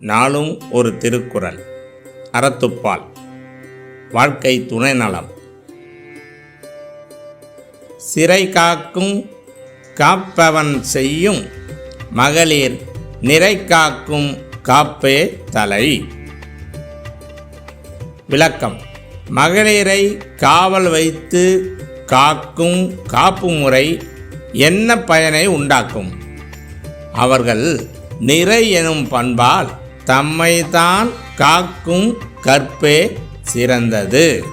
நாளும் ஒரு திருக்குறள். அறத்துப்பால். வாழ்க்கை துணை நலம் சிறை காக்கும் காப்பவன் செய்யும் மகளிர் நிறை காக்கும் காப்பே தலை. விளக்கம். மகளிரை காவல் வைத்து காக்கும் காப்பு முறை என்ன பயனை உண்டாக்கும்? அவர்கள் நிறை எனும் பண்பால் தம்மைத்தான் காக்கும் கற்பே சிறந்தது.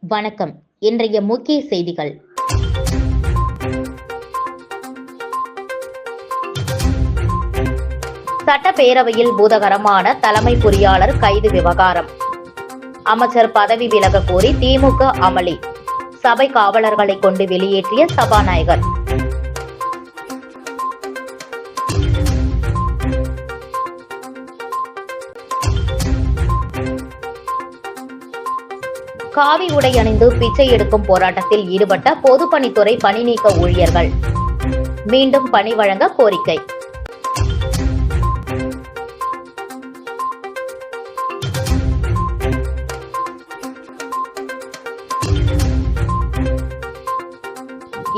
வணக்கம். இன்றைய முக்கிய செய்திகள். சட்டப்பேரவையில் பூதகரமான தலைமை பொறியாளர் கைது விவகாரம். அமைச்சர் பதவி விலக கோரி திமுக அமளி. சபை காவலர்களை கொண்டு வெளியேற்றிய சபாநாயகர். காவி உடை அணிந்து பிச்சை எடுக்கும் போராட்டத்தில் ஈடுபட்ட பொதுப்பணித்துறை பணி நீக்க ஊழியர்கள். மீண்டும் பணி வழங்க கோரிக்கை.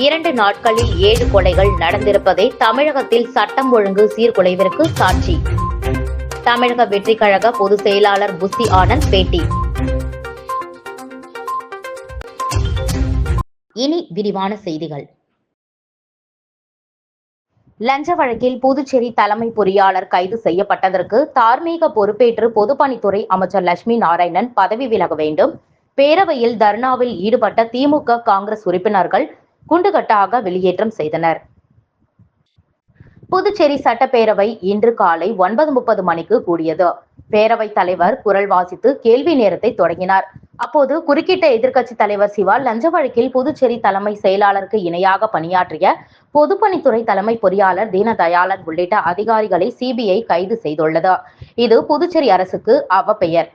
இரண்டு நாட்களில் ஏழு கொலைகள் நடந்திருப்பதே தமிழகத்தில் சட்டம் ஒழுங்கு சீர்குலைவிற்கு சாட்சி. தமிழக வெற்றி கழக பொதுச் செயலாளர் புஸ்தி ஆனந்த் பேட்டி. இனி விரிவான செய்திகள். லஞ்ச வழக்கில் புதுச்சேரி தலைமை பொறியாளர் கைது செய்யப்பட்டதற்கு தார்மீக பொறுப்பேற்று பொதுப்பணித்துறை அமைச்சர் லட்சுமி நாராயணன் பதவி விலக வேண்டும். பேரவையில் தர்ணாவில் ஈடுபட்ட திமுக காங்கிரஸ் உறுப்பினர்கள் குண்டுகட்டாக வெளியேற்றம் செய்தனர். புதுச்சேரி சட்டப்பேரவை இன்று காலை ஒன்பது முப்பது மணிக்கு கூடியது. பேரவைத் தலைவர் குரல் வாசித்து கேள்வி நேரத்தை தொடங்கினார். அப்போது குறுக்கிட்ட எதிர்க்கட்சி தலைவர் சிவா லஞ்ச வழக்கில் புதுச்சேரி தலைமை செயலாளருக்கு இணையாக பணியாற்றிய பொதுப்பணித்துறை தலைமை பொறியாளர் தீனதயாளன் உள்ளிட்ட அதிகாரிகளை சிபிஐ கைது செய்துள்ளது. இது புதுச்சேரி அரசுக்கு அவப்பெயர்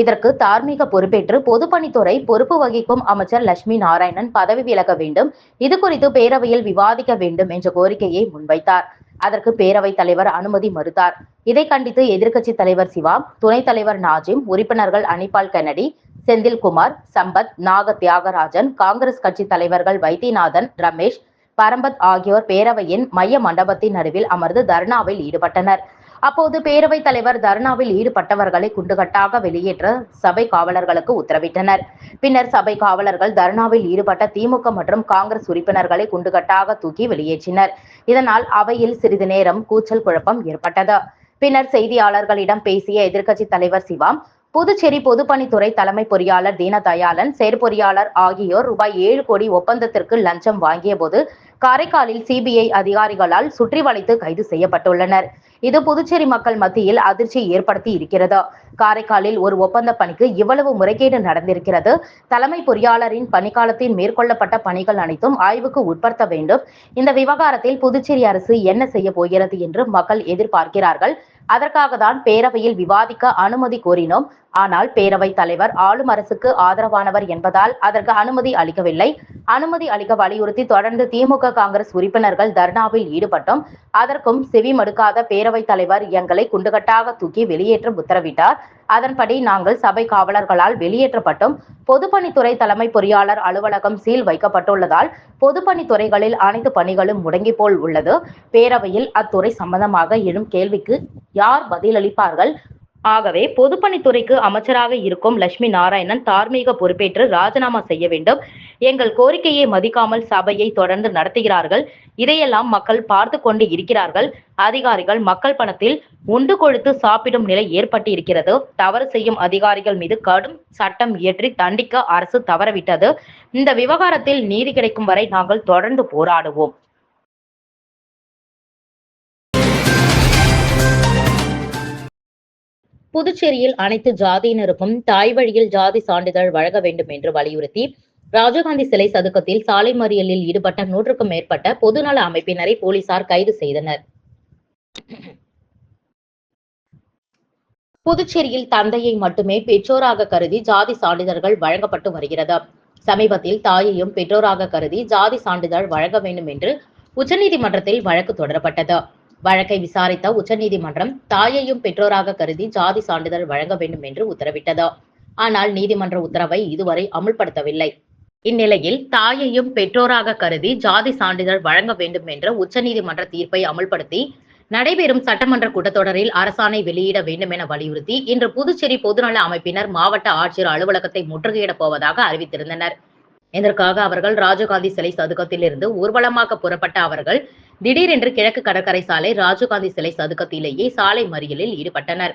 இதற்கு தார்மீக பொறுப்பேற்று பொதுப்பணித்துறை பொறுப்பு வகிக்கும் அமைச்சர் லட்சுமி நாராயணன் பதவி விலக வேண்டும். இது குறித்து பேரவையில் விவாதிக்க வேண்டும் என்ற கோரிக்கையை முன்வைத்தார். அதற்கு பேரவைத் தலைவர் அனுமதி மறுத்தார். இதை கண்டித்து எதிர்க்கட்சி தலைவர் சிவா துணைத் தலைவர் நாஜிம் உறுப்பினர்கள் அனிபால் கென்னடி செந்தில்குமார் சம்பத் நாக தியாகராஜன் காங்கிரஸ் கட்சி தலைவர்கள் வைத்தியநாதன் ரமேஷ் பரம்பத் ஆகியோர் பேரவையின் மைய மண்டபத்தின் நடுவில் அமர்ந்து தர்ணாவில் ஈடுபட்டனர். அப்போது பேரவைத் தலைவர் தர்ணாவில் ஈடுபட்டவர்களை குண்டுகட்டாக வெளியேற்ற சபை காவலர்களுக்கு உத்தரவிட்டனர். பின்னர் சபை காவலர்கள் தர்ணாவில் ஈடுபட்ட திமுக மற்றும் காங்கிரஸ் உறுப்பினர்களை குண்டுகட்டாக தூக்கி வெளியேற்றினர். இதனால் அவையில் சிறிது நேரம் கூச்சல் குழப்பம் ஏற்பட்டது. பின்னர் செய்தியாளர்களிடம் பேசிய எதிர்க்கட்சி தலைவர் சிவா புதுச்சேரி பொதுப்பணித்துறை தலைமை பொறியாளர் தீனதயாளன் செயற்பொறியாளர் ஆகியோர் ரூபாய் ஏழு கோடி ஒப்பந்தத்திற்கு லஞ்சம் வாங்கிய போது காரைக்காலில் சிபிஐ அதிகாரிகளால் சுற்றி வளைத்து கைது செய்யப்பட்டுள்ளனர். இது புதுச்சேரி மக்கள் மத்தியில் அதிர்ச்சியை ஏற்படுத்தி இருக்கிறது. காரைக்காலில் ஒரு ஒப்பந்த பணிக்கு இவ்வளவு முறைகேடு நடந்திருக்கிறது. தலைமை பொறியாளரின் பணிக்காலத்தில் மேற்கொள்ளப்பட்ட பணிகள் அனைத்தும் ஆய்வுக்கு உட்படுத்த வேண்டும். இந்த விவகாரத்தில் புதுச்சேரி அரசு என்ன செய்ய போகிறது என்று மக்கள் எதிர்பார்க்கிறார்கள். அதற்காக தான் பேரவையில் விவாதிக்க அனுமதி கோரினோம். ஆனால் பேரவைத் தலைவர் ஆளும் அரசுக்கு ஆதரவானவர் என்பதால் அதற்கு அனுமதி அளிக்கவில்லை. அனுமதி அளிக்க வலியுறுத்தி தொடர்ந்து திமுக காங்கிரஸ் உறுப்பினர்கள் தர்ணாவில் ஈடுபட்டோம். அதற்கும் செவி மடுக்காத பேரவைத் தலைவர் எங்களை குண்டுகட்டாக தூக்கி வெளியேற்ற உத்தரவிட்டார். அதன்படி நாங்கள் சபை காவலர்களால் வெளியேற்றப்பட்டோம். பொதுப்பணித்துறை தலைமை பொறியாளர் அலுவலகம் சீல் வைக்கப்பட்டுள்ளதால் பொதுப்பணித்துறைகளில் அனைத்து பணிகளும் முடங்கி போல் உள்ளது. பேரவையில் அத்துறை சம்பந்தமாக எழும் கேள்விக்கு யார் பதிலளிப்பார்கள்? ஆகவே பொதுப்பணித்துறைக்கு அமைச்சராக இருக்கும் லட்சுமி நாராயணன் தார்மீக பொறுப்பேற்று ராஜினாமா செய்ய வேண்டும். எங்கள் கோரிக்கையை மதிக்காமல் சபையை தொடர்ந்து நடத்துகிறார்கள். இதையெல்லாம் மக்கள் பார்த்து கொண்டு இருக்கிறார்கள். அதிகாரிகள் மக்கள் பணத்தில் உண்டு கொழுத்து சாப்பிடும் நிலை ஏற்பட்டு இருக்கிறது தவறு செய்யும் அதிகாரிகள் மீது கடும் சட்டம் இயற்றி தண்டிக்க அரசு தவறவிட்டது. இந்த விவகாரத்தில் நீதி கிடைக்கும் வரை நாங்கள் தொடர்ந்து போராடுவோம். புதுச்சேரியில் அனைத்து ஜாதியினருக்கும் தாய் வழியில் ஜாதி சான்றிதழ் வழங்க வேண்டும் என்று வலியுறுத்தி ராஜீவ்காந்தி சிலை சதுக்கத்தில் சாலை மறியலில் ஈடுபட்ட நூற்றுக்கும் மேற்பட்ட பொதுநல அமைப்பினரை போலீசார் கைது செய்தனர். புதுச்சேரியில் தந்தையை மட்டுமே பெற்றோராக கருதி ஜாதி சான்றிதழ்கள் வழங்கப்பட்டு வருகிறது. சமீபத்தில் தாயையும் பெற்றோராக கருதி ஜாதி சான்றிதழ் வழங்க வேண்டும் என்று உச்சநீதிமன்றத்தில் வழக்கு தொடரப்பட்டது. வழக்கை விசாரித்த உச்சநீதிமன்றம் தாயையும் பெற்றோராக கருதி ஜாதி சான்றிதழ் வழங்க வேண்டும் என்று உத்தரவிட்டது. ஆனால் நீதிமன்ற உத்தரவை இதுவரை அமுல்படுத்தவில்லை. இந்நிலையில் தாயையும் பெற்றோராக கருதி ஜாதி சான்றிதழ் வழங்க வேண்டும் என்ற உச்சநீதிமன்ற தீர்ப்பை அமல்படுத்தி நடைபெறும் சட்டமன்ற கூட்டத்தொடரில் அரசாணை வெளியிட வேண்டும் என வலியுறுத்தி இன்று புதுச்சேரி பொதுநல அமைப்பினர் மாவட்ட ஆட்சியர் அலுவலகத்தை முற்றுகையிடப் போவதாக அறிவித்திருந்தனர். இதற்காக அவர்கள் ராஜீவ்காந்தி சிலை சதுக்கத்தில் இருந்து ஊர்வலமாக புறப்பட்ட அவர்கள் திடீரென்று கிழக்கு கடற்கரை சாலை ராஜீவ்காந்தி சிலை சதுக்கத்திலேயே சாலை மறியலில் ஈடுபட்டனர்.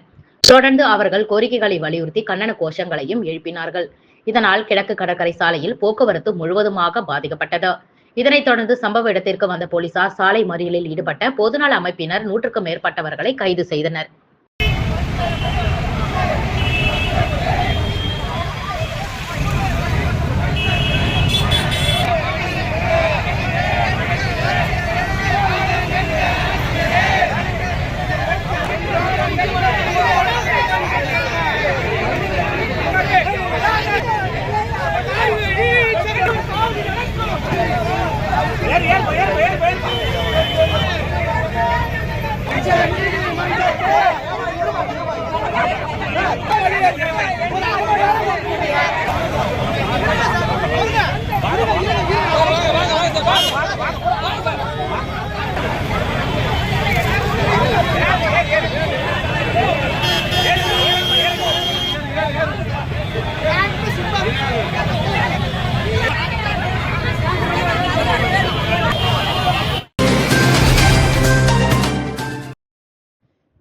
தொடர்ந்து அவர்கள் கோரிக்கைகளை வலியுறுத்தி கண்டன கோஷங்களையும் எழுப்பினார்கள். இதனால் கிழக்கு கடற்கரை சாலையில் போக்குவரத்து முழுவதுமாக பாதிக்கப்பட்டது. இதனைத் தொடர்ந்து சம்பவ இடத்திற்கு வந்த போலீசார் சாலை மறியலில் ஈடுபட்ட பொதுநல அமைப்பினர் நூற்றுக்கும் மேற்பட்டவர்களை கைது செய்தனர்.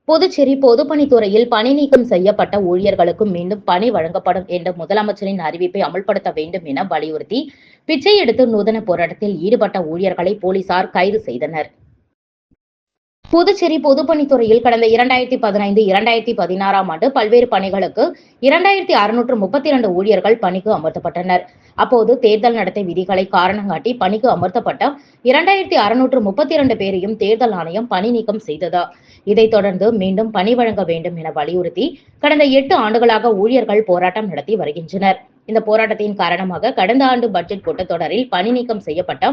புதுச்சேரி பொதுப்பணித்துறையில் பணி நீக்கம் செய்யப்பட்ட ஊழியர்களுக்கு மீண்டும் பணி வழங்கப்படும் என்ற முதலமைச்சரின் அறிவிப்பை அமல்படுத்த வேண்டும் என வலியுறுத்தி பிச்சை எடுத்து நூதன போராட்டத்தில் ஈடுபட்ட ஊழியர்களை போலீசார் கைது செய்தனர். புதுச்சேரி பொதுப்பணித்துறையில் கடந்த இரண்டாயிரத்தி பதினைந்து இரண்டாயிரத்தி பதினாறாம் ஆண்டு பல்வேறு பணிகளுக்கு இரண்டாயிரத்தி அறுநூற்று முப்பத்தி இரண்டு ஊழியர்கள் பணிக்கு அமர்த்தப்பட்டனர். அப்போது தேர்தல் நடத்தை விதிகளை காரணங்காட்டி பணிக்கு அமர்த்தப்பட்ட இரண்டாயிரத்தி அறுநூற்று முப்பத்தி இரண்டு பேரையும் தேர்தல் ஆணையம் பணி நீக்கம் செய்தது. இதைத் தொடர்ந்து மீண்டும் பணி வழங்க வேண்டும் என வலியுறுத்தி கடந்த எட்டு ஆண்டுகளாக ஊழியர்கள் போராட்டம் நடத்தி வருகின்றனர். இந்த போராட்டத்தின் காரணமாக கடந்த ஆண்டு பட்ஜெட் கூட்டத்தொடரில் பணி நீக்கம் செய்யப்பட்ட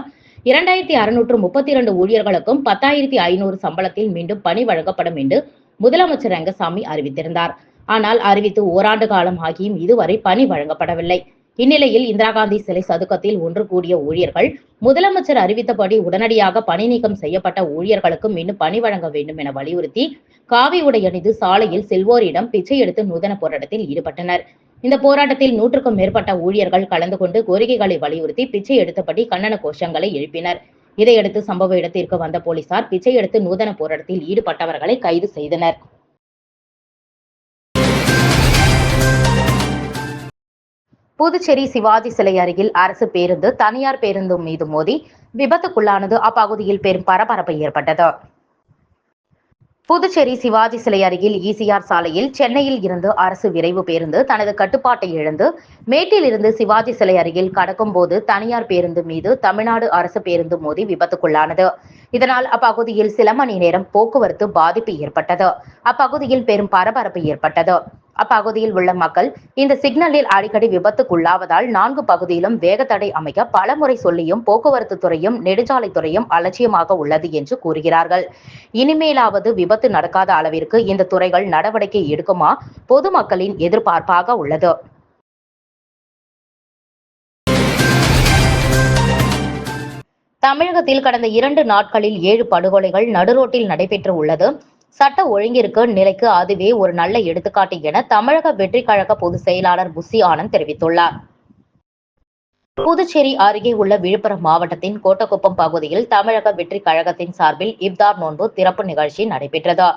இரண்டாயிரத்தி அறுநூற்று முப்பத்தி இரண்டு ஊழியர்களுக்கும் பத்தாயிரத்தி ஐநூறு சம்பளத்தில் மீண்டும் பணி வழங்கப்படும் என்று முதலமைச்சர் ரங்கசாமி அறிவித்திருந்தார். ஆனால் அறிவித்து ஓராண்டு காலம் ஆகியும் இதுவரை பணி வழங்கப்படவில்லை. இந்நிலையில் இந்திரா காந்தி சிலை சதுக்கத்தில் ஒன்று கூடிய ஊழியர்கள் முதலமைச்சர் அறிவித்தபடி உடனடியாக பணி நீக்கம் செய்யப்பட்ட ஊழியர்களுக்கு மீண்டும் பணி வழங்க வேண்டும் என வலியுறுத்தி காவி உடை அணிந்து சாலையில் செல்வோரிடம் பிச்சை எடுத்து நூதன போராட்டத்தில் ஈடுபட்டனர். இந்த போராட்டத்தில் நூற்றுக்கும் மேற்பட்ட ஊழியர்கள் கலந்து கொண்டு கோரிக்கைகளை வலியுறுத்தி பிச்சை எடுத்தபடி கண்டன கோஷங்களை எழுப்பினர். இதையடுத்து சம்பவ இடத்திற்கு வந்த போலீசார் பிச்சை எடுத்து நூதன போராட்டத்தில் ஈடுபட்டவர்களை கைது செய்தனர். புதுச்சேரி சிவாஜி சிலை அருகில் அரசு பேருந்து தனியார் பேருந்து மீது மோதி விபத்துக்குள்ளானது அப்பகுதியில் பெரும் பரபரப்பு ஏற்பட்டது. புதுச்சேரி சிவாஜி சிலை அருகில் ஈசிஆர் சாலையில் சென்னையில் இருந்து அரசு விரைவு பேருந்து தனது கட்டுப்பாட்டை இழந்து மேட்டில் இருந்து சிவாஜி சிலை அருகில் கடக்கும் போது தனியார் பேருந்து மீது தமிழ்நாடு அரசு பேருந்து மோதி விபத்துக்குள்ளானது. இதனால் அப்பகுதியில் சில மணி நேரம் போக்குவரத்து பாதிப்பு ஏற்பட்டது. அப்பகுதியில் பெரும் பரபரப்பு ஏற்பட்டது. அப்பகுதியில் உள்ள மக்கள் இந்த சிக்னலில் அடிக்கடி விபத்துக்குள்ளாவதால் நான்கு பகுதியிலும் வேகத்தடை அமைக்க பலமுறை சொல்லியும் போக்குவரத்து துறையும் நெடுஞ்சாலைத்துறையும் அலட்சியமாக உள்ளது என்று கூறுகிறார்கள். இனிமேலாவது விபத்து நடக்காத அளவிற்கு இந்த துறைகள் நடவடிக்கை எடுக்குமா? பொதுமக்களின் எதிர்பார்ப்பாக உள்ளது. தமிழகத்தில் கடந்த இரண்டு நாட்களில் ஏழு படுகொலைகள் நடுரோட்டில் நடைபெற்று உள்ளது. சட்ட ஒழுங்கிற்கு நிலைக்கு அதுவே ஒரு நல்ல எடுத்துக்காட்டு என தமிழக வெற்றி கழக பொதுச் செயலாளர் புசி ஆனந்த் தெரிவித்துள்ளார். புதுச்சேரி அருகே உள்ள விழுப்புரம் மாவட்டத்தின் கோட்டக்குப்பம் பகுதியில் தமிழக வெற்றி கழகத்தின் சார்பில் இப்தார் நோன்பு திறப்பு நிகழ்ச்சி நடைபெற்றது.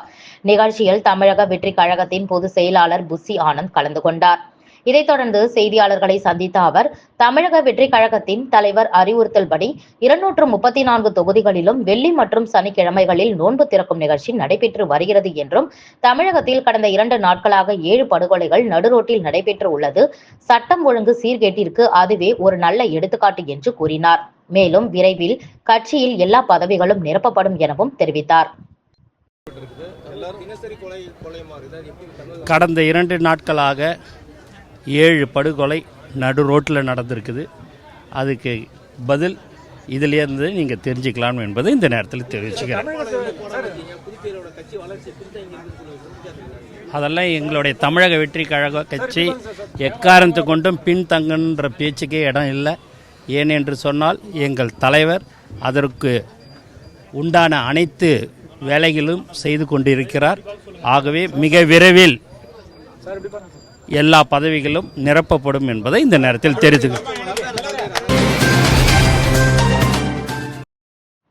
நிகழ்ச்சியில் தமிழக வெற்றி கழகத்தின் பொதுச் செயலாளர் புசி ஆனந்த் கலந்து கொண்டார். இதைத் தொடர்ந்து செய்தியாளர்களை சந்தித்த அவர் தமிழக வெற்றி கழகத்தின் தலைவர் அறிவுறுத்தல்படி இருநூற்று முப்பத்தி நான்கு தொகுதிகளிலும் வெள்ளி மற்றும் சனிக்கிழமைகளில் நோன்பு திறக்கும் நிகழ்ச்சி நடைபெற்று வருகிறது என்றும் தமிழகத்தில் கடந்த இரண்டு நாட்களாக ஏழு படுகொலைகள் நடுரோட்டில் நடைபெற்று உள்ளது. சட்டம் ஒழுங்கு சீர்கேட்டிற்கு அதுவே ஒரு நல்ல எடுத்துக்காட்டு என்று கூறினார். மேலும் விரைவில் கட்சியில் எல்லா பதவிகளும் நிரப்பப்படும் எனவும் தெரிவித்தார். கடந்த இரண்டு நாட்களாக ஏழு படுகொலை நடு ரோட்டில் நடந்திருக்குது. அதுக்கு பதில் இதிலேருந்து நீங்கள் தெரிஞ்சுக்கலாம் என்பதை இந்த நேரத்தில் தெரிவிச்சுக்கிறேன். அதெல்லாம் எங்களுடைய தமிழக வெற்றி கழக கட்சி எக்காரணத்து கொண்டும் பின்தங்குன்ற பேச்சுக்கே இடம் இல்லை. ஏனென்று சொன்னால் எங்கள் தலைவர் அதற்கு உண்டான அனைத்து வேலைகளும் செய்து கொண்டிருக்கிறார். ஆகவே மிக விரைவில் எல்லா பதவிகளும் நிரப்பப்படும் என்பதை இந்த நேரத்தில் தெரிவித்துக்கிறேன்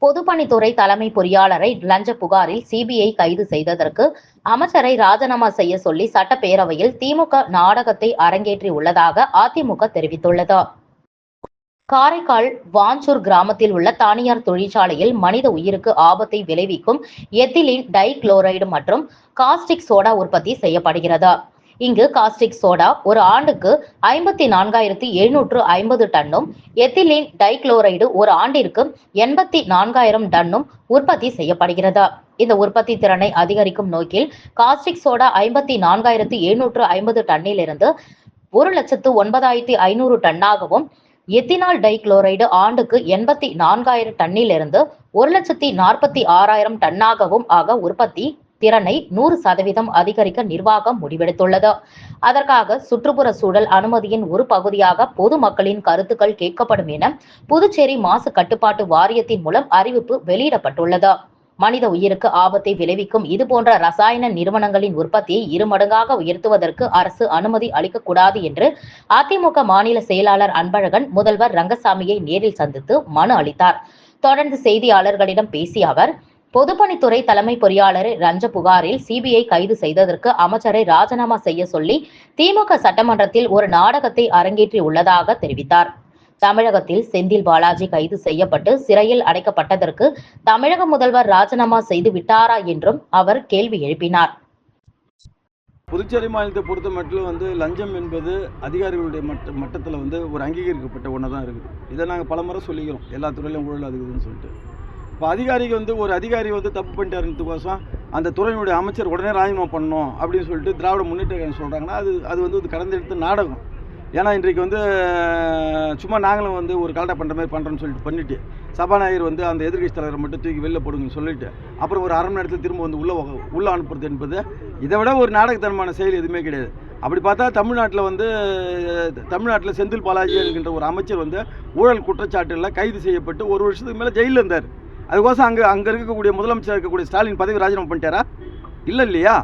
பொதுப்பணித்துறை தலைமை பொறியாளரை லஞ்ச புகாரில் சிபிஐ கைது செய்ததற்கு அமைச்சரை ராஜினாமா செய்ய சொல்லி சட்டப்பேரவையில் திமுக நாடகத்தை அரங்கேற்றி உள்ளதாக அதிமுக தெரிவித்துள்ளது. காரைக்கால் வாஞ்சூர் கிராமத்தில் உள்ள தானியார் தொழிற்சாலையில் மனித உயிருக்கு ஆபத்தை விளைவிக்கும் எத்திலின் டைக்ளோரைடு மற்றும் காஸ்டிக் சோடா உற்பத்தி செய்யப்படுகிறது. இங்கு காஸ்டிக் சோடா ஒரு ஆண்டுக்கு ஐம்பத்தி நான்காயிரத்தி எழுநூற்று ஐம்பது டன்னும் எத்திலீன் டைக்ளோரைடு ஒரு ஆண்டிற்கு எண்பத்தி நான்காயிரம் டன்னும் உற்பத்தி செய்யப்படுகிறது. இந்த உற்பத்தி திறனை அதிகரிக்கும் நோக்கில் காஸ்டிக் சோடா ஐம்பத்தி நான்காயிரத்தி எழுநூற்று ஐம்பது டன்னிலிருந்து ஒரு லட்சத்து ஒன்பதாயிரத்தி ஐநூறு டன்னாகவும் எத்தினால் டைக்ளோரைடு ஆண்டுக்கு எண்பத்தி நான்காயிரம் டன்னிலிருந்து ஒரு லட்சத்தி நாற்பத்தி ஆறாயிரம் டன்னாகவும் ஆக உற்பத்தி திறனை நூறு சதவீதம் அதிகரிக்க நிர்வாகம் முடிவெடுத்துள்ளது. அதற்காக சுற்றுப்புற சூழல் அனுமதியின் ஒரு பகுதியாக பொதுமக்களின் கருத்துக்கள் கேட்கப்படும் என புதுச்சேரி மாசு கட்டுப்பாட்டு வாரியத்தின் மூலம் அறிவிப்பு வெளியிடப்பட்டுள்ளது. மனித உயிருக்கு ஆபத்தை விளைவிக்கும் இதுபோன்ற ரசாயன நிறுவனங்களின் உற்பத்தியை இருமடங்காக உயர்த்துவதற்கு அரசு அனுமதி அளிக்கக்கூடாது என்று அதிமுக மாநில செயலாளர் அன்பழகன் முதல்வர் ரங்கசாமியை நேரில் சந்தித்து மனு அளித்தார். தொடர்ந்து செய்தியாளர்களிடம் பேசிய அவர் பொதுப்பணித்துறை தலைமை பொறியாளரை லஞ்ச புகாரில் சிபிஐ கைது செய்ததற்கு அமைச்சரை ராஜினாமா செய்ய சொல்லி திமுக சட்டமன்றத்தில் ஒரு நாடகத்தை அரங்கேற்றி உள்ளதாக தெரிவித்தார். தமிழகத்தில் செந்தில் பாலாஜி கைது செய்யப்பட்டு சிறையில் அடைக்கப்பட்டதற்கு தமிழக முதல்வர் ராஜினாமா செய்து விட்டாரா என்றும் அவர் கேள்வி எழுப்பினார். புதுச்சேரி மாநிலத்தை பொறுத்த மட்டும் வந்து லஞ்சம் என்பது அதிகாரிகளுடைய மட்ட மட்டத்தில் வந்து ஒரு அங்கீகரிக்கப்பட்ட ஒன்று தான் இருக்குது. இதை நாங்கள் பல முறை சொல்லிக்கிறோம். எல்லா துறையிலும் ஊழல் அதுக்குதுன்னு சொல்லிட்டு. இப்போ அதிகாரிக்கு வந்து ஒரு அதிகாரி வந்து தப்பு பண்ணிட்டாருன்றதுக்கோசம் அந்த துறையினுடைய அமைச்சர் உடனே ராஜினாமா பண்ணணும் அப்படின்னு சொல்லிட்டு திராவிட முன்னேற்ற சொல்கிறாங்கன்னா அது அது வந்து ஒரு கடந்த எடுத்து நாடகம். ஏன்னா இன்றைக்கு வந்து சும்மா நாங்களும் வந்து ஒரு கலடா பண்ணுற மாதிரி பண்ணுறோன்னு சொல்லிட்டு பண்ணிட்டு சபாநாயகர் வந்து அந்த எதிர்க்கட்சி தலைவரை மட்டும் தூக்கி வெளில போடுங்கன்னு சொல்லிட்டு அப்புறம் ஒரு அரை மணி நேரத்தில் திரும்ப வந்து உள்ளே உள்ளே அனுப்புறது என்பது இதை விட ஒரு நாடகத்தனமான செயல் எதுவுமே கிடையாது. அப்படி பார்த்தா தமிழ்நாட்டில் வந்து தமிழ்நாட்டில் செந்தில் பாலாஜி என்கின்ற ஒரு அமைச்சர் வந்து ஊழல் குற்றச்சாட்டுகளில் கைது செய்யப்பட்டு ஒரு வருஷத்துக்கு மேலே ஜெயிலில் இருந்தார். அதுக்கோசம் அங்கே அங்கே இருக்கக்கூடிய முதலமைச்சர் இருக்கக்கூடிய ஸ்டாலின் பதவி ராஜினாமா பண்ணிட்டாரா? இல்லை இல்லையா?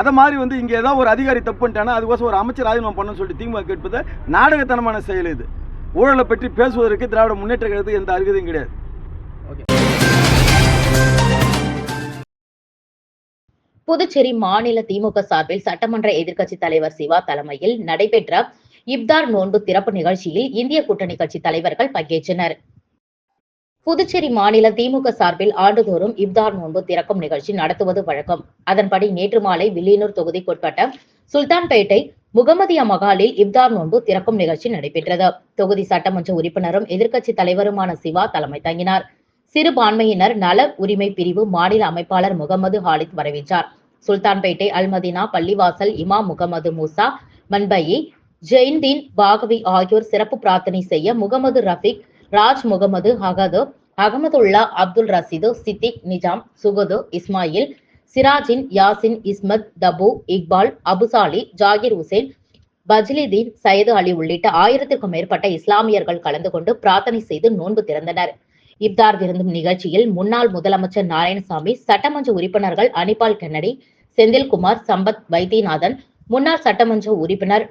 அதை மாதிரி வந்து இங்கே ஏதோ ஒரு அதிகாரி தப்பு பண்ணிட்டானா அதுக்கோசம் ஒரு அமைச்சர் ராஜினாமா பண்ணணும்னு சொல்லிட்டு திமுக கேட்பது நாடகத்தனமான செயல் இது. ஊழலை பற்றி பேசுவதற்கு திராவிட முன்னேற்ற கழகத்துக்கு எந்த அருகதையும் கிடையாது. புதுச்சேரி மாநில திமுக சார்பில் சட்டமன்ற எதிர்க்கட்சி தலைவர் சிவா தலைமையில் நடைபெற்ற இப்தார் நோன்பு திறப்பு நிகழ்ச்சியில் இந்திய கூட்டணி கட்சி தலைவர்கள் பங்கேற்றனர். புதுச்சேரி மாநில திமுக சார்பில் ஆண்டுதோறும் இப்தார் நோன்பு திறக்கும் நிகழ்ச்சி நடத்துவது வழக்கம். அதன்படி நேற்று மாலை வில்லியனூர் தொகுதிக்குட்பட்ட சுல்தான்பேட்டை முகமதியா மகாலில் இப்தார் நோன்பு திறக்கும் நிகழ்ச்சி நடைபெற்றது. தொகுதி சட்டமன்ற உறுப்பினரும் எதிர்க்கட்சி தலைவருமான சிவா தலைமை தங்கினார். சிறுபான்மையினர் நல உரிமை பிரிவு மாநில அமைப்பாளர் முகமது ஹாலித் வரவேற்றார். சுல்தான்பேட்டை அல்மதினா பள்ளிவாசல் இமாம் முகமது மூசா மன்பயி ஜெயின்தீன் பாகவி ஆகியோர் சிறப்பு பிரார்த்தனை செய்ய முகமது ரஃபிக் ராஜ் முகமது அகது அகமதுல்லா அப்துல் ரசீது சித்திக் நிஜாம் சுகது இஸ்மாயில் சிராஜின் யாசின் இஸ்மத் தபு இக்பால் அபுசாலி ஜாகிர் உசேன் பஜ்லிதீன் சையது அலி உள்ளிட்ட ஆயிரத்திற்கும் மேற்பட்ட இஸ்லாமியர்கள் கலந்து கொண்டு பிரார்த்தனை செய்து நோன்பு திறந்தனர். இப்தார் விருந்தும் நிகழ்ச்சியில் முன்னாள் முதலமைச்சர் நாராயணசாமி சட்டமன்ற உறுப்பினர்கள் அனிபால் கென்னடி செந்தில்குமார் சம்பத் வைத்தியநாதன் முன்னாள் சட்டமன்ற உறுப்பினர்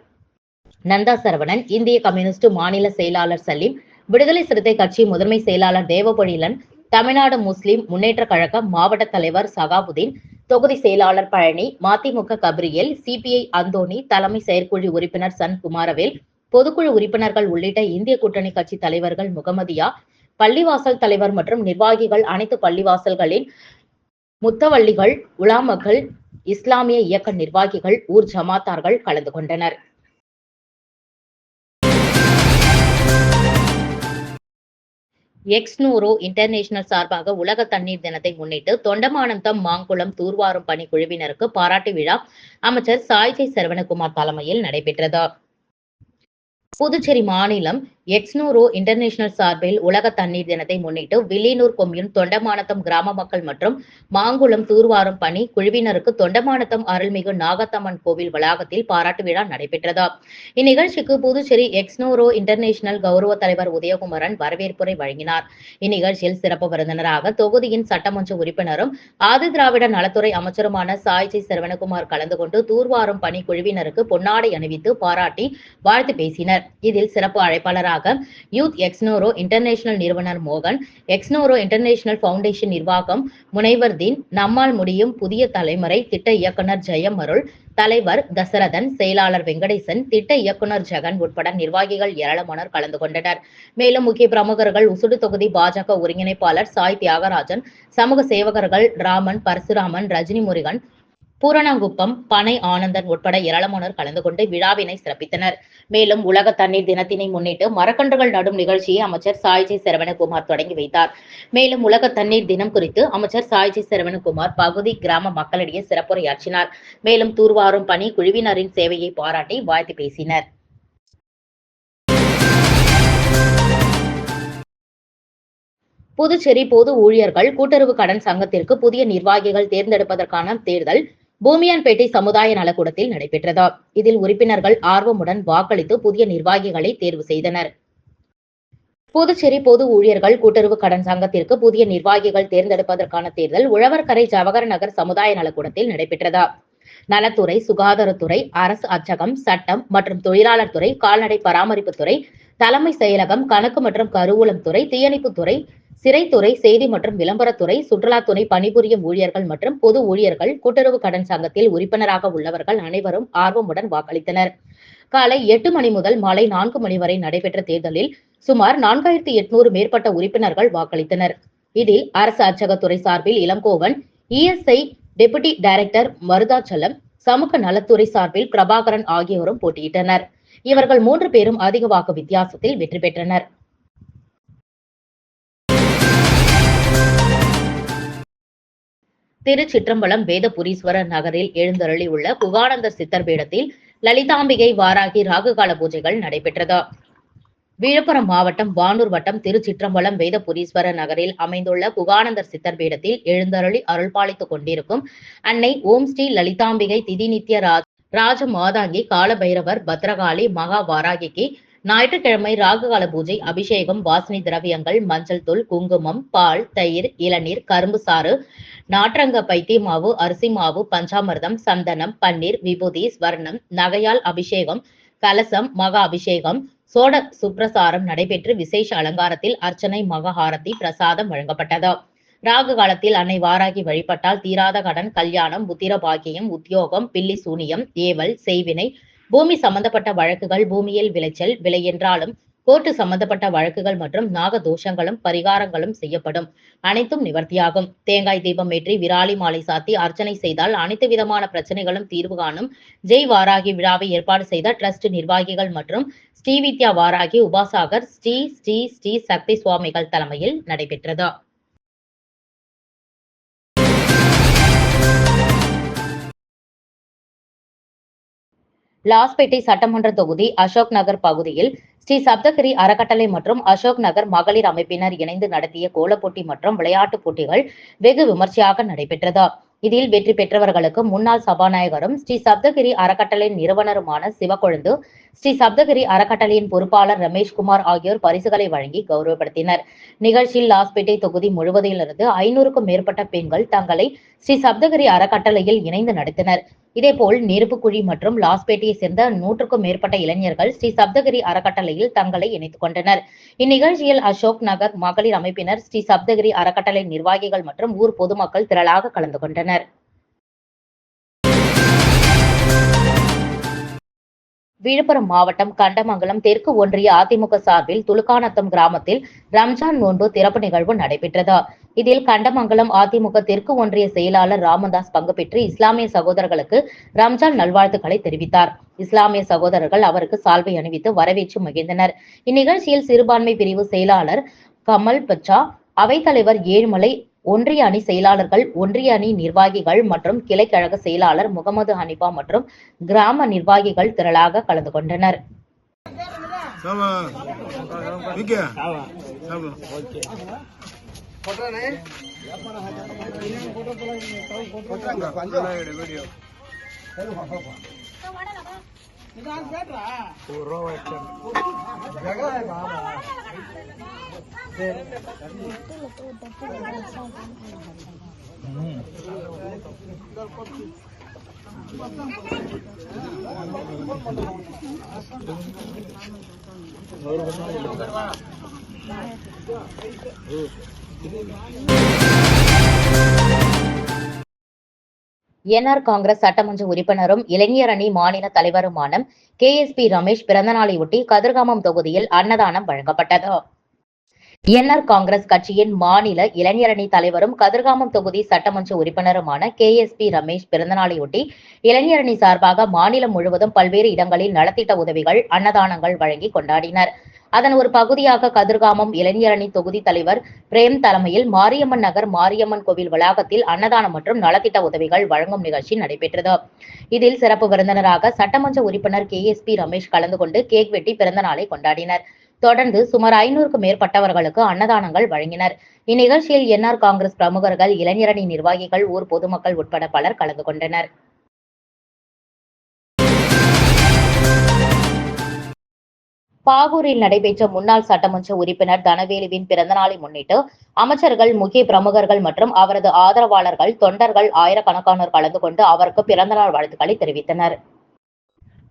நந்தா சரவணன் இந்திய கம்யூனிஸ்ட் மாநில செயலாளர் சலீம் விடுதலை சிறுத்தை கட்சி முதன்மை செயலாளர் தேவபொழிலன் தமிழ்நாடு முஸ்லிம் முன்னேற்ற கழக மாவட்ட தலைவர் சகாபுதீன் தொகுதி செயலாளர் பழனி மதிமுக கபிரியல் சிபிஐ அந்தோணி தலைமை செயற்குழு உறுப்பினர் சன் குமாரவேல் பொதுக்குழு உறுப்பினர்கள் உள்ளிட்ட இந்திய கூட்டணி கட்சி தலைவர்கள் முகமதியா பள்ளிவாசல் தலைவர் மற்றும் நிர்வாகிகள் அனைத்து பள்ளிவாசல்களின் முத்தவள்ளிகள் உலாமக்கள் இஸ்லாமிய இயக்க நிர்வாகிகள் ஊர் ஜமாத்தார்கள் கலந்து கொண்டனர். எக்ஸ்னூரோ இன்டர்நேஷனல் சார்பாக உலக தண்ணீர் தினத்தை முன்னிட்டு தொண்டமானந்தம் மாங்குளம் தூர்வாரும் பணி குழுவினருக்கு பாராட்டு விழா. அமைச்சர் சாய்ஜை சரவணகுமார் தலைமையில் நடைபெற்றது. புதுச்சேரி மாநிலம் எக்ஸ்னூரோ இன்டர்நேஷனல் சார்பில் உலக தண்ணீர் தினத்தை முன்னிட்டு வில்லியனூர் கொம்யூன் தொண்டமானத்தம் கிராம மக்கள் மற்றும் மாங்குளம் தூர்வாரும் பணி குழுவினருக்கு தொண்டமானத்தம் அருள்மிகு நாகத்தம்மன் கோவில் வளாகத்தில் பாராட்டு விழா நடைபெற்றது. இந்நிகழ்ச்சிக்கு புதுச்சேரி எக்ஸ்னோரோ இன்டர்நேஷனல் கௌரவ தலைவர் உதயகுமரன் வரவேற்புரை வழங்கினார். இந்நிகழ்ச்சியில் சிறப்பு விருந்தினராக தொகுதியின் சட்டமன்ற உறுப்பினரும் ஆதி திராவிட நலத்துறை அமைச்சருமான சாய்ஜி சரவணகுமார் கலந்து கொண்டு தூர்வாரும் பணி குழுவினருக்கு பொன்னாடை அணிவித்து பாராட்டி வாழ்த்து பேசினர். இதில் சிறப்பு அழைப்பாளராக யூத் எக்ஸ்னோரோ இன்டர்நேஷனல் நிறுவனர் மோகன் எக்ஸ்னோரோ இன்டர்நேஷனல் பவுண்டேஷன் நிர்வாகம் முனைவர் தீன் நம்மால் முடியும் புதிய தலைமுறை திட்ட இயக்குனர் ஜெயமருள் தலைவர் தசரதன் செயலாளர் வெங்கடேசன் திட்ட இயக்குனர் ஜெகன் உட்பட நிர்வாகிகள் ஏராளமானோர் கலந்து கொண்டனர். மேலும் முக்கிய பிரமுகர்கள் உசுடு தொகுதி பாஜக ஒருங்கிணைப்பாளர் சாய் தியாகராஜன் சமூக சேவகர்கள் ராமன் பரசுராமன் ரஜினி முருகன் பூரணங்குப்பம் பனை ஆனந்தன் உட்பட ஏராளமானோர் கலந்து கொண்டு விழாவினை சிறப்பித்தனர். மேலும் உலக தண்ணீர் தினத்தினை முன்னிட்டு மரக்கன்றுகள் நடும் நிகழ்ச்சியை அமைச்சர் சாய்ஜி சரவணகுமார் தொடங்கி வைத்தார். மேலும் உலக தண்ணீர் தினம் குறித்து அமைச்சர் சாய்ஜி சரவணகுமார் பகுதி கிராம மக்களிடையே சிறப்புரையாற்றினார். மேலும் தூர்வாரும் பணி குழுவினரின் சேவையை பாராட்டி வாழ்த்து பேசினர். புதுச்சேரி பொது ஊழியர்கள் கூட்டுறவு கடன் சங்கத்திற்கு புதிய நிர்வாகிகள் தேர்ந்தெடுப்பதற்கான தேர்தல் பூமியான்பேட்டை சமுதாய நலக்கூடத்தில் நடைபெற்றது. இதில் உறுப்பினர்கள் ஆர்வமுடன் வாக்களித்து புதிய நிர்வாகிகளை தேர்வு செய்தனர். புதுச்சேரி பொது ஊழியர்கள் கூட்டுறவு கடன் சங்கத்திற்கு புதிய நிர்வாகிகள் தேர்ந்தெடுப்பதற்கான தேர்தல் உழவர்கரை ஜவஹர் நகர் சமுதாய நலக்கூடத்தில் நடைபெற்றது. நலத்துறை சுகாதாரத்துறை அரசு அச்சகம் சட்டம் மற்றும் தொழிலாளர் துறை கால்நடை பராமரிப்புத்துறை தலைமை செயலகம் கணக்கு மற்றும் கருவூலம் துறை தீயணைப்புத்துறை சிறைத்துறை செய்தி மற்றும் விளம்பரத்துறை சுற்றுலாத்துறை பணிபுரியும் ஊழியர்கள் மற்றும் பொது ஊழியர்கள் கூட்டுறவு கடன் சங்கத்தில் உறுப்பினராக உள்ளவர்கள் அனைவரும் ஆர்வமுடன் வாக்களித்தனர். காலை எட்டு மணி முதல் மாலை நான்கு மணி வரை நடைபெற்ற தேர்தலில் சுமார் நான்காயிரத்தி எட்நூறு மேற்பட்ட உறுப்பினர்கள் வாக்களித்தனர். இதில் அரசு அச்சகத்துறை சார்பில் Elangovan ESI deputy director Maruthachalam சமூக நலத்துறை சார்பில் பிரபாகரன் ஆகியோரும் போட்டியிட்டனர். இவர்கள் மூன்று பேரும் அதிக வாக்கு வித்தியாசத்தில் வெற்றி பெற்றனர். திருச்சிற்றம்பலம் வேதபுரீஸ்வரர் நகரில் எழுந்தருளி உள்ள குகானந்தர் சித்தர் பீடத்தில் லலிதாம்பிகை வாராகி ராகுகால பூஜைகள் நடைபெற்றது. விழுப்புரம் மாவட்டம் வானூர் வட்டம் திருச்சிற்றம்பலம் வேதபுரீஸ்வரர் நகரில் அமைந்துள்ள குகானந்தர் சித்தர் பீடத்தில் எழுந்தருளி அருள்பாலித்துக் கொண்டிருக்கும் அன்னை ஓம் ஸ்ரீ லலிதாம்பிகை திதி நித்ய ராஜ ராஜ மாதாங்கி காலபைரவர் பத்ரகாளி மகா வாராகிக்கு ஞாயிற்றுக்கிழமை ராகுகால பூஜை அபிஷேகம் வாசனை திரவியங்கள் மஞ்சள் தூள் குங்குமம் பால் தயிர் இளநீர் கரும்பு சாறு நாற்றங்க பைத்திய மாவு அரிசி மாவு பஞ்சாமிர்தம் சந்தனம் பன்னீர் விபூதி ஸ்வர்ணம் நகையால் அபிஷேகம் கலசம் மகா அபிஷேகம் சோட சுப்ரசாரம் நடைபெற்று விசேஷ அலங்காரத்தில் அர்ச்சனை மகாஹாரதி பிரசாதம் வழங்கப்பட்டது. ராகு காலத்தில் அன்னை வாராகி வழிபட்டால் தீராத கடன் கல்யாணம் புத்திர பாக்கியம் உத்தியோகம் பில்லி சூனியம் ஏவல் செய்வினை பூமி சம்பந்தப்பட்ட வழக்குகள் பூமியில் விளைச்சல் விலை என்றாலும் கோர்ட்டு சம்பந்தப்பட்ட வழக்குகள் மற்றும் நாக தோஷங்களும் பரிகாரங்களும் செய்யப்படும். அனைத்தும் நிவர்த்தியாகும். தேங்காய் தீபம் ஏற்றி விராலி மாலை சாத்தி அர்ச்சனை செய்தால் அனைத்து விதமான பிரச்சனைகளும் தீர்வு காணும். ஜெய் வாராகி விழாவை ஏற்பாடு செய்த ட்ரஸ்ட் நிர்வாகிகள் மற்றும் ஸ்ரீவித்யா வாராகி உபாசாகர் ஸ்ரீ ஸ்ரீ ஸ்ரீ சக்தி சுவாமிகள் தலைமையில் நடைபெற்றது. லாஸ்பேட்டை சட்டமன்ற தொகுதி அசோக் நகர் பகுதியில் ஸ்ரீ சப்தகிரி அறக்கட்டளை மற்றும் அசோக் நகர் மகளிர் அமைப்பினர் இணைந்து நடத்திய கோலப்போட்டி மற்றும் விளையாட்டுப் போட்டிகள் வெகு விமர்சையாக நடைபெற்றது. இதில் வெற்றி பெற்றவர்களுக்கு முன்னாள் சபாநாயகரும் ஸ்ரீ சப்தகிரி அறக்கட்டளையின் நிறுவனருமான சிவக்கொழுந்து ஸ்ரீ சப்தகிரி அறக்கட்டளையின் பொறுப்பாளர் ரமேஷ்குமார் ஆகியோர் பரிசுகளை வழங்கி கௌரவப்படுத்தினர். நிகழ்ச்சியில் லாஸ்பேட்டை தொகுதி முழுவதிலிருந்து ஐநூறுக்கும் மேற்பட்ட பெண்கள் தங்களை ஸ்ரீ சப்தகிரி அறக்கட்டளையில் இணைந்து நடத்தினர். இதேபோல் நெருப்புக்குழி மற்றும் லாஸ்பேட்டையை சேர்ந்த நூற்றுக்கும் மேற்பட்ட இளைஞர்கள் ஸ்ரீ சப்தகிரி அறக்கட்டளையில் தங்களை இணைத்துக் கொண்டனர். இந்நிகழ்ச்சியில் அசோக் நகர் மகளிர் அமைப்பினர் ஸ்ரீ சப்தகிரி அறக்கட்டளை நிர்வாகிகள் மற்றும் ஊர் பொதுமக்கள் திரளாக கலந்து கொண்டனர். விழுப்புரம் மாவட்டம் கண்டமங்கலம் தெற்கு ஒன்றிய அதிமுக சார்பில் துலுக்கானத்தம் கிராமத்தில் ரம்ஜான் நோன்பு திறப்பு நிகழ்வு நடைபெற்றது. இதில் கண்டமங்கலம் அதிமுக தெற்கு ஒன்றிய செயலாளர் ராமதாஸ் பங்கு பெற்று இஸ்லாமிய சகோதரர்களுக்கு ரம்ஜான் நல்வாழ்த்துக்களை தெரிவித்தார். இஸ்லாமிய சகோதரர்கள் அவருக்கு சால்வை அணிவித்து வரவேற்று மகிழ்ந்தனர். இந்நிகழ்ச்சியில் சிறுபான்மை பிரிவு செயலாளர் கமல் பச்சா அவைத்தலைவர் ஏழுமலை ஒன்றிய அணி செயலாளர்கள் ஒன்றிய அணி நிர்வாகிகள் மற்றும் கிளைக்கழக செயலாளர் முகமது ஹனிபா மற்றும் கிராம நிர்வாகிகள் திரளாக கலந்து கொண்டனர். పూర్వం వచ్చాం Thank you. என்ஆர் காங்கிரஸ் சட்டமன்ற உறுப்பினரும் இளைஞர் அணி மாநில தலைவருமான கே எஸ் பி ரமேஷ் பிறந்தநாளையொட்டி கதிர்காமம் தொகுதியில் அன்னதானம் வழங்கப்பட்டது. என்ஆர் காங்கிரஸ் கட்சியின் மாநில இளைஞரணி தலைவரும் கதிர்காமம் தொகுதி சட்டமன்ற உறுப்பினருமான கே எஸ் பி ரமேஷ் பிறந்தநாளையொட்டி இளைஞரணி சார்பாக மாநிலம் முழுவதும் பல்வேறு இடங்களில் நலத்திட்ட உதவிகள் அன்னதானங்கள் வழங்கி கொண்டாடினர். அதன் ஒரு பகுதியாக கதிர்காமம் இளைஞரணி தொகுதி தலைவர் பிரேம் தலைமையில் மாரியம்மன் நகர் மாரியம்மன் கோவில் வளாகத்தில் அன்னதானம் மற்றும் நலத்திட்ட உதவிகள் வழங்கும் நிகழ்ச்சி நடைபெற்றது. இதில் சிறப்பு விருந்தினராக சட்டமன்ற உறுப்பினர் கே எஸ் பி ரமேஷ் கலந்து கொண்டு கேக் வெட்டி பிறந்த நாளை கொண்டாடினர். தொடர்ந்து சுமார் ஐநூறுக்கும் மேற்பட்டவர்களுக்கு அன்னதானங்கள் வழங்கினர். இந்நிகழ்ச்சியில் என்ஆர் காங்கிரஸ் பிரமுகர்கள் இளைஞரணி நிர்வாகிகள் ஊர் பொதுமக்கள் உட்பட பலர் கலந்து கொண்டனர். பாகூரில் நடைபெற்ற முன்னாள் சட்டமன்ற உறுப்பினர் தனவேலுவின் பிறந்தநாளை முன்னிட்டு அமைச்சர்கள் முக்கிய பிரமுகர்கள் மற்றும் அவரது ஆதரவாளர்கள் தொண்டர்கள் ஆயிரக்கணக்கானோர் கலந்து கொண்டு அவருக்கு பிறந்தநாள் வாழ்த்துக்களை தெரிவித்தனர்.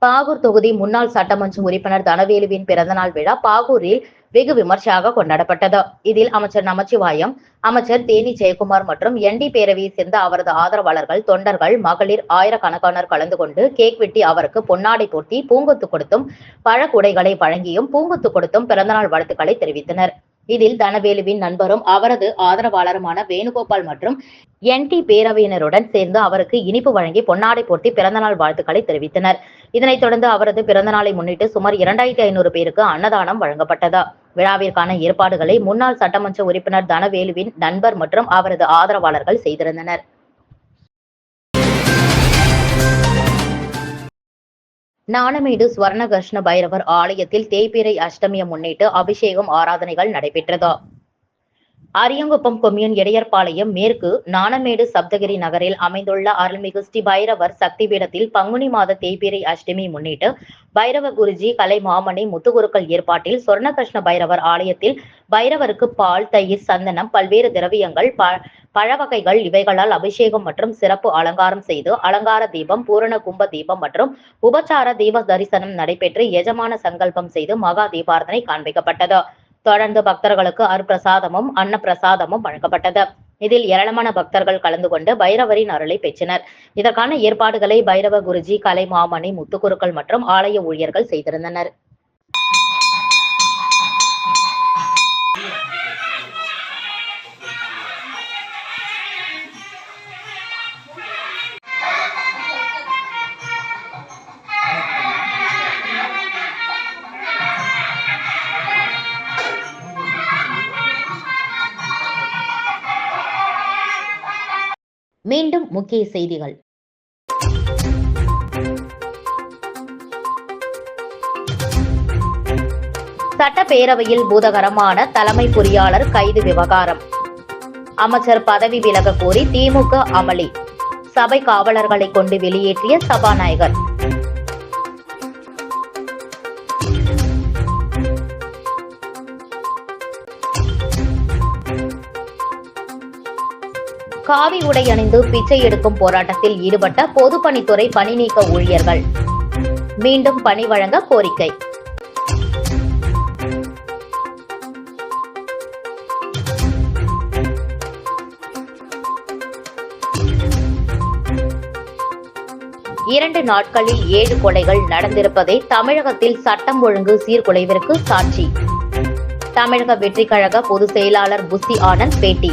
பாகூர் தொகுதி முன்னாள் சட்டமன்ற உறுப்பினர் தனவேலுவின் பிறந்தநாள் விழா பாகூரில் வெகு விமர்சையாக கொண்டாடப்பட்டது. இதில் அமைச்சர் நமச்சிவாயம் அமைச்சர் தேனி ஜெயக்குமார் மற்றும் என்டி பேரவையை சேர்ந்த அவரது ஆதரவாளர்கள் தொண்டர்கள் மகளிர் ஆயிரக்கணக்கானோர் கலந்து கொண்டு கேக் வெட்டி அவருக்கு பொன்னாடை போட்டி பூங்கொத்து கொடுத்தும் பழக்குடைகளை வழங்கியும் பூங்கொத்து கொடுத்தும் பிறந்தநாள் வாழ்த்துக்களை தெரிவித்தனர். இதில் தனவேலுவின் நண்பரும் அவரது ஆதரவாளருமான வேணுகோபால் மற்றும் என்டி பேரவையினருடன் சேர்ந்து அவருக்கு இனிப்பு வழங்கி பொன்னாடை போட்டி பிறந்தநாள் வாழ்த்துக்களை தெரிவித்தனர். இதனைத் தொடர்ந்து அவரது பிறந்தநாளை முன்னிட்டு சுமார் இரண்டாயிரத்தி ஐநூறு பேருக்கு அன்னதானம் வழங்கப்பட்டது. விழாவிற்கான ஏற்பாடுகளை முன்னாள் சட்டமன்ற உறுப்பினர் தனவேலுவின் நண்பர் மற்றும் அவரது ஆதரவாளர்கள் செய்திருந்தனர். நாணமேடு சுவர்ண கிருஷ்ண பைரவர் ஆலயத்தில் தேய்பிரை அஷ்டமியை முன்னிட்டு அபிஷேகம் ஆராதனைகள் நடைபெற்றது. அரியங்குப்பம் கொம்யூன் இடையர்பாளையம் மேற்கு நாணமேடு சப்தகிரி நகரில் அமைந்துள்ள அருள்மிகு ஸ்ரீ பைரவர் சக்தி பீடத்தில் பங்குனி மாத தேய்பிரை அஷ்டமி முன்னிட்டு பைரவ குருஜி கலை மாமணி முத்துகுருக்கள் ஏற்பாட்டில் சொர்ணகிருஷ்ண பைரவர் ஆலயத்தில் பைரவருக்கு பால் தயிர் சந்தனம் பல்வேறு திரவியங்கள் ப பழ வகைகள் இவைகளால் அபிஷேகம் மற்றும் சிறப்பு அலங்காரம் செய்து அலங்கார தீபம் பூரண கும்ப தீபம் மற்றும் உபச்சார தீப தரிசனம் நடைபெற்று எஜமான சங்கல்பம் செய்து மகா தீபார்த்தனை காண்பிக்கப்பட்டது. தொடர்ந்து பக்தர்களுக்கு அருப்பிரசாதமும் அன்னப்பிரசாதமும் வழங்கப்பட்டது. இதில் ஏராளமான பக்தர்கள் கலந்து கொண்டு பைரவரின் அருளை பெற்றனர். இதற்கான ஏற்பாடுகளை பைரவ குருஜி கலை மாமணி முத்துக்குருக்கள் மற்றும் ஆலய ஊழியர்கள் செய்திருந்தனர். மீண்டும் முக்கிய செய்திகள். சட்டப்பேரவையில் பூதகரமான தலைமை பொறியாளர் கைது விவகாரம். அமைச்சர் பதவி விலக கோரி திமுக அமளி. சபை காவலர்களை கொண்டு வெளியேற்றிய சபாநாயகர். காவி உடை அணிந்து பிச்சை எடுக்கும் போராட்டத்தில் ஈடுபட்ட பொதுப்பணித்துறை பணி நீக்க ஊழியர்கள். மீண்டும் பணி வழங்க கோரிக்கை. இரண்டு நாட்களில் ஏழு கொலைகள் நடந்திருப்பதே தமிழகத்தில் சட்டம் ஒழுங்கு சீர்குலைவிற்கு சாட்சி. தமிழக வெற்றிக்கழக பொதுச் செயலாளர் புஸ்தி ஆனந்த் பேட்டி.